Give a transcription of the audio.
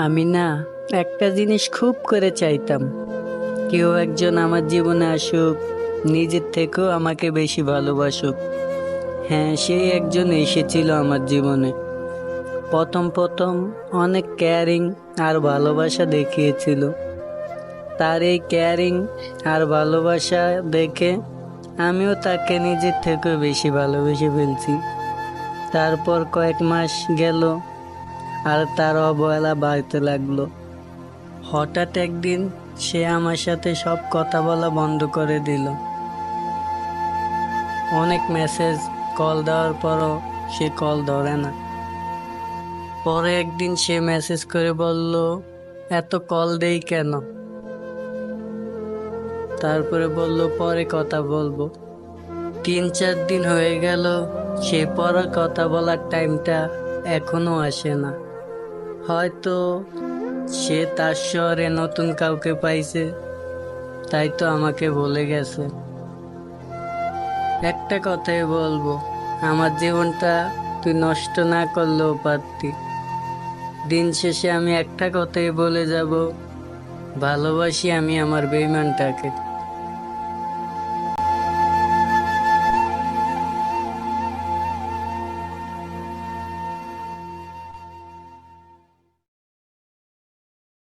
আমি না একটা জিনিস খুব করে চাইতাম। কেউ একজন আমার জীবনে আসুক, নিজের থেকেও আমাকে বেশি ভালোবাসুক। হ্যাঁ সেই একজন এসেছিল আমার জীবনে। প্রথম প্রথম অনেক কেয়ারিং আর ভালোবাসা দেখিয়েছিল। তার এই কেয়ারিং আর ভালোবাসা দেখে আমিও তাকে নিজের থেকেও বেশি ভালোবেসে ফেলছি। তারপর কয়েক মাস গেল আর তার অবহেলা বাড়তে লাগল। হঠাৎ একদিন সে আমার সাথে সব কথা বলা বন্ধ করে দিল। অনেক মেসেজ কল দেওয়ার পরও সে কল ধরে না। পরে একদিন সে মেসেজ করে বলল, এত কল দেই কেন? তারপরে বলল, পরে কথা বলব। তিন চার দিন হয়ে গেল, সে পরে কথা বলার টাইমটা এখনও আসে না। হয়তো সে তার শহরে নতুন কাউকে পাইছে, তাই তো আমাকে বলে গেছে। একটা কথাই বলব, আমার জীবনটা তুই নষ্ট না করলেও পারতি। দিন শেষে আমি একটা কথাই বলে যাব, ভালোবাসি আমি আমার বেইমানটাকে।